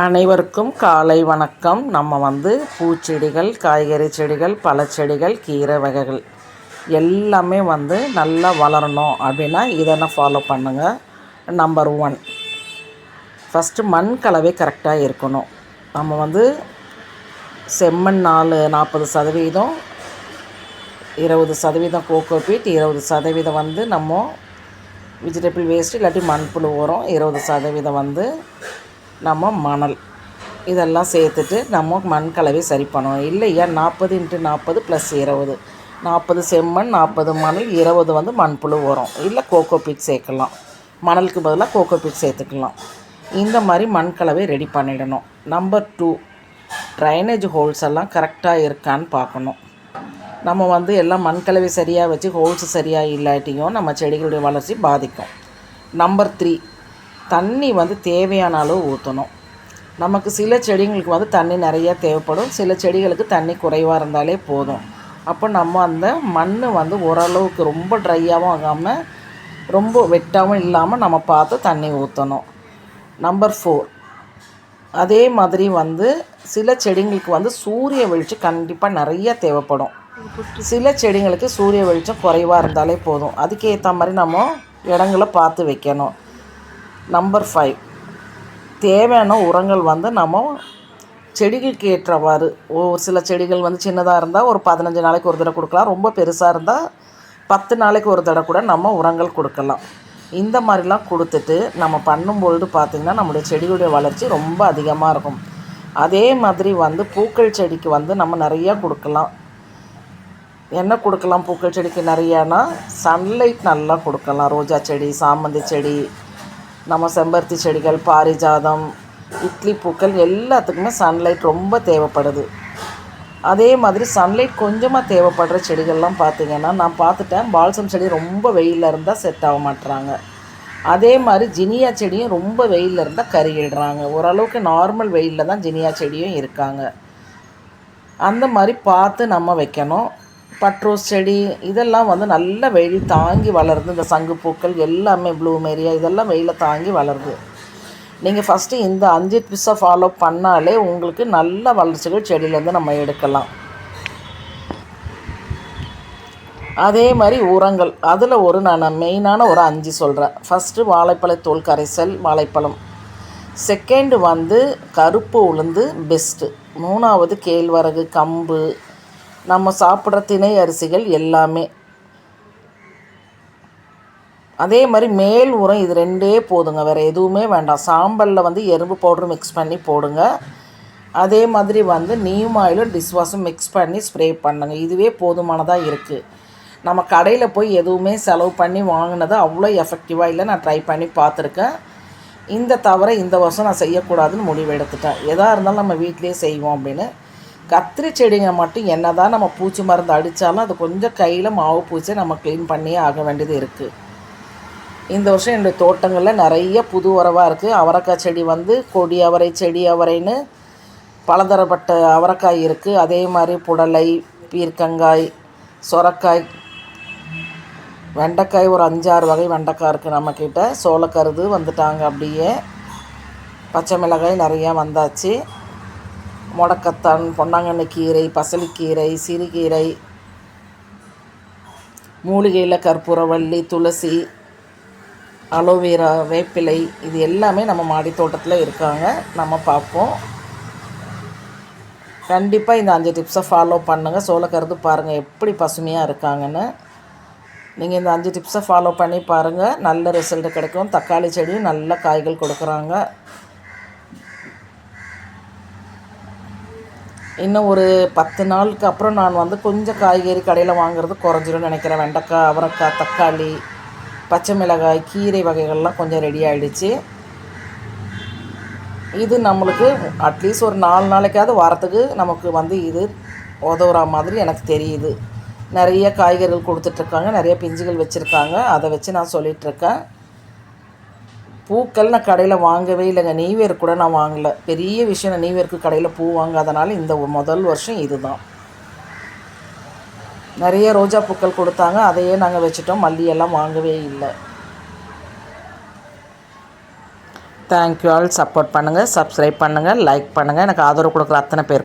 அனைவருக்கும் காலை வணக்கம். நம்ம வந்து பூச்செடிகள் காய்கறி செடிகள் பழச்செடிகள் கீரை வகைகள் எல்லாமே வந்து நல்லா வளரணும் அப்படின்னா இதெல்லாம் ஃபாலோ பண்ணுங்கள் நம்பர் ஒன் ஃபஸ்ட்டு மண் கலவை கரெக்டாக இருக்கணும். நம்ம வந்து செம்மண் நாலு நாற்பது சதவீதம் இருபது சதவீதம் கோகோபீட் இருபது சதவீதம் வந்து நம்ம வெஜிடபிள் வேஸ்ட்டு இல்லாட்டி மண்புழு உரம் இருபது சதவீதம் வந்து நம்ம மணல். இதெல்லாம் சேர்த்துட்டு நம்ம மண் கலவை சரி பண்ணணும் இல்லையா? நாற்பது இன்ட்டு நாற்பது ப்ளஸ் இருபது. நாற்பது செம்மண் நாற்பது மணல் இருபது வந்து மண்புழு உரம். இல்லை கோகோ பீட் சேர்க்கலாம். மணலுக்கு பதிலாக கோகோ பீட் சேர்த்துக்கலாம். இந்த மாதிரி மண் கலவை ரெடி பண்ணிடணும். நம்பர் டூ ட்ரைனேஜ் ஹோல்ஸ் எல்லாம் கரெக்டாக இருக்கான்னு பார்க்கணும். நம்ம வந்து எல்லாம் மண் கலவை சரியாக வச்சு ஹோல்ஸ் சரியாக இல்லாட்டியும் நம்ம செடிகளுடைய வளர்ச்சி பாதிக்கும். நம்பர் த்ரீ தண்ணி வந்து தேவையான அளவு ஊற்றணும் நமக்கு சில செடிங்களுக்கு வந்து தண்ணி நிறையா தேவைப்படும். சில செடிகளுக்கு தண்ணி குறைவாக இருந்தாலே போதும். அப்போ நம்ம அந்த மண் வந்து ஓரளவுக்கு ரொம்ப ட்ரையாகவும் ஆகாமல் ரொம்ப வெட்டாகவும் இல்லாமல் நம்ம பார்த்து தண்ணி ஊற்றணும் நம்பர் ஃபோர் அதே மாதிரி வந்து சில செடிங்களுக்கு வந்து சூரிய வெளிச்சம் கண்டிப்பாக நிறைய தேவைப்படும். சில செடிங்களுக்கு சூரிய வெளிச்சம் குறைவாக இருந்தாலே போதும். அதுக்கேற்ற மாதிரி நம்ம இடங்களை பார்த்து வைக்கணும். நம்பர் ஃபைவ் தேவையான உரங்கள் வந்து நம்ம செடிகளுக்கு ஏற்றவாறு ஒரு சில செடிகள் வந்து சின்னதாக இருந்தால் ஒரு பதினஞ்சு நாளைக்கு ஒரு தடவை கொடுக்கலாம். ரொம்ப பெருசாக இருந்தால் பத்து நாளைக்கு ஒரு தடவை கூட நம்ம உரங்கள் கொடுக்கலாம். இந்த மாதிரிலாம் கொடுத்துட்டு நம்ம பண்ணும்பொழுது பார்த்திங்கன்னா நம்மளுடைய செடிகளுடைய வளர்ச்சி ரொம்ப அதிகமாக இருக்கும். அதே மாதிரி வந்து பூக்கள் செடிக்கு வந்து நம்ம நிறையா கொடுக்கலாம். என்ன கொடுக்கலாம் பூக்கள் செடிக்கு நிறையானா சன்லைட் நல்லா கொடுக்கலாம். ரோஜா செடி சாமந்தி செடி நம்ம செம்பருத்தி செடிகள் பாரிஜாதம் இட்லி பூக்கள் எல்லாத்துக்குமே சன்லைட் ரொம்ப தேவைப்படுது. அதே மாதிரி சன்லைட் கொஞ்சமாக தேவைப்படுற செடிகள்லாம் பார்த்திங்கன்னா நான் பார்த்துட்டேன் பால்சம் செடி ரொம்ப வெயிலில் இருந்தால் செட் ஆக மாட்டுறாங்க அதே மாதிரி ஜினியா செடியும் ரொம்ப வெயிலில் இருந்தால் கருகிடுறாங்க. ஓரளவுக்கு நார்மல் வெயிலில் தான் ஜினியா செடியும் இருக்காங்க. அந்த மாதிரி பார்த்து நம்ம வைக்கணும். பட்ரோஸ் செடி இதெல்லாம் வந்து நல்ல வெயில் தாங்கி வளருது. இந்த சங்குப்பூக்கள் எல்லாமே ப்ளூமேரியா இதெல்லாம் வெயிலை தாங்கி வளருது. நீங்கள் ஃபஸ்ட்டு இந்த அஞ்சு டிப்ஸை ஃபாலோ பண்ணாலே உங்களுக்கு நல்ல வளர்ச்சிகள் செடியிலேருந்து நம்ம எடுக்கலாம். அதே மாதிரி உரங்கள். அதில் ஒரு நான் மெயினான ஒரு அஞ்சு சொல்கிறேன் ஃபஸ்ட்டு வாழைப்பழத்தோல் கரைசல் வாழைப்பழம். செகண்டு வந்து கருப்பு உளுந்து பெஸ்ட்டு மூணாவது கேழ்வரகு கம்பு நம்ம சாப்பிட்ற திணை அரிசிகள் எல்லாமே. அதே மாதிரி மேல் உரம் இது ரெண்டே போதுங்க. வேறு எதுவுமே வேண்டாம். சாம்பலில் வந்து எறும்பு பவுடர் மிக்ஸ் பண்ணி போடுங்க. அதே மாதிரி வந்து நீம் ஆயிலும் டிஷ்வாஷும் மிக்ஸ் பண்ணி ஸ்ப்ரே பண்ணுங்க. இதுவே போதுமானதாக இருக்குது நம்ம கடையில் போய் எதுவுமே செலவு பண்ணி வாங்கினது அவ்வளோ எஃபெக்டிவாக இல்லை. நான் ட்ரை பண்ணி பார்த்துருக்கேன். இந்த தவிர இந்த வருஷம் நான் செய்யக்கூடாதுன்னு முடிவு எடுத்துட்டேன். எதாக இருந்தாலும் நம்ம வீட்டிலே செய்வோம் அப்படின்னு. கத்திரி செடிங்க மட்டும் என்ன தான் நம்ம பூச்சி மருந்து அடித்தாலும் அது கொஞ்சம் கையில் மாவு பூச்சி நம்ம க்ளீன் பண்ணியே ஆக வேண்டியது இருக்குது இந்த வருஷம் என்னுடைய தோட்டங்களில் நிறைய புது உறவாக இருக்குது அவரைக்காய் செடி வந்து கொடி அவரை செடி அவரைன்னு பலதரப்பட்ட அவரைக்காய் இருக்குது அதே மாதிரி புடலை பீர்க்கங்காய் சொரக்காய் வெண்டைக்காய் ஒரு அஞ்சாறு வகை வெண்டைக்காய் இருக்குது நம்மக்கிட்ட சோளக்கருது வந்துட்டாங்க அப்படியே. பச்சை மிளகாய் நிறையா வந்தாச்சு. முடக்கத்தான். பொன்னாங்கண்ணி கீரை பசலிக்கீரை சிறுகீரை மூலிகையில் கற்பூரவள்ளி துளசி அலோவேரா வேப்பிலை இது எல்லாமே நம்ம மாடி தோட்டத்தில் இருக்காங்க. நம்ம பார்ப்போம். கண்டிப்பாக இந்த அஞ்சு டிப்ஸை ஃபாலோ பண்ணுங்கள் சோளக்கருது பாருங்கள் எப்படி பசுமையாக இருக்காங்கன்னு. நீங்கள் இந்த அஞ்சு டிப்ஸை ஃபாலோ பண்ணி பாருங்கள் நல்ல ரிசல்ட் கிடைக்கும். தக்காளி செடியும் நல்ல காய்கள் கொடுக்குறாங்க. இன்னும் ஒரு பத்து நாளுக்கு அப்புறம் நான் வந்து கொஞ்சம் காய்கறி கடையில் வாங்குறது குறைஞ்சிரும்னு நினைக்கிறேன். வெண்டைக்காய் அவரைக்காய் தக்காளி பச்சை மிளகாய் கீரை வகைகள்லாம் கொஞ்சம் ரெடி ஆகிடுச்சு இது நம்மளுக்கு அட்லீஸ்ட் ஒரு நாலு நாளைக்காவது வாரத்துக்கு நமக்கு வந்து இது உதவுற மாதிரி எனக்கு தெரியுது. நிறைய காய்கறிகள் கொடுத்துட்ருக்காங்க நிறைய பிஞ்சுகள் வச்சுருக்காங்க. அதை வச்சு நான் சொல்லிகிட்ருக்கேன் பூக்கள் நான் கடையில் வாங்கவே இல்லைங்க. நியூ கூட நான் வாங்கலை. பெரிய விஷயம் நான் நியூவேர்க்கு கடையில் பூ வாங்காதனால இந்த முதல் வருஷம் இதுதான். நிறைய ரோஜா பூக்கள் கொடுத்தாங்க. அதையே நாங்கள் வச்சுட்டோம். மல்லியெல்லாம் வாங்கவே இல்லை. தேங்க்யூ ஆல் சப்போர்ட் பண்ணுங்கள் சப்ஸ்கிரைப் பண்ணுங்கள் லைக் பண்ணுங்கள் எனக்கு ஆதரவு கொடுக்குற அத்தனை பேர்